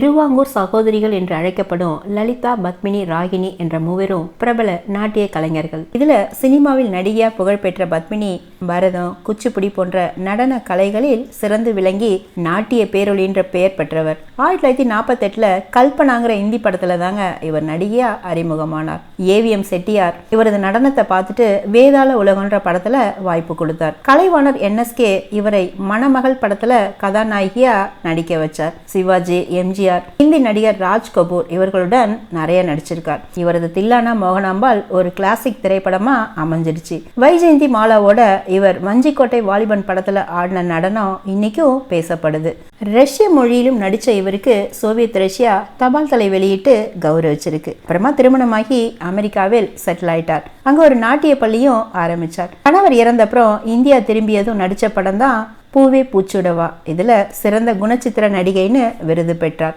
திருவாங்கூர் சகோதரிகள் என்று அழைக்கப்படும் லலிதா பத்மினி ராகினி என்ற மூவரும் பிரபல நாட்டிய கலைஞர்கள். இதுல சினிமாவில் நடிகையா புகழ்பெற்ற பத்மினி பரதம் குச்சிப்புடி போன்ற நடன கலைகளில் சிறந்து விளங்கி நாட்டிய பேரொளி என்ற பெயர் பெற்றவர். ஆயிரத்தி தொள்ளாயிரத்தி நாற்பத்தெட்டில் கல்பனாங்கிற இந்தி படத்தில் தாங்க இவர் நடிகையாக அறிமுகமானார். ஏவிஎம் செட்டியார் இவரது நடனத்தை பார்த்துட்டு வேதாள உலகன்ற படத்தில் வாய்ப்பு கொடுத்தார். கலைவாணர் என்எஸ்கே இவரை மணமகள் படத்தில் கதாநாயகியாக நடிக்க வச்சார். சிவாஜி எம்ஜிஆர் ஹிந்தி நடிகர் ராஜ் கபூர் இவர்களுடன் நிறைய நடிச்சிருக்கார். இவரது தில்லானா மோகனாம்பால் ஒரு கிளாசிக் திரைப்படமாக அமைஞ்சிருச்சு வைஜெயந்தி மாலாவோட இவர் வஞ்சிக்கோட்டை வாலிபன் படத்துல ஆடின நடனம் இன்னைக்கும் பேசப்படுது. ரஷ்ய மொழியிலும் நடித்த இவருக்கு சோவியத் ரஷ்யா தபால் தலை வெளியிட்டு கௌரவிச்சிருக்கு அப்புறமா திருமணமாகி அமெரிக்காவில் செட்டில் ஆயிட்டார். அங்க ஒரு நாட்டிய பள்ளியும் ஆரம்பிச்சார். கணவர் இறந்தப்புறம் இந்தியா திரும்பியதும் நடித்த படம் தான் பூவே பூச்சுடவா. இதுல சிறந்த குணச்சித்திர நடிகைன்னு விருது பெற்றார்.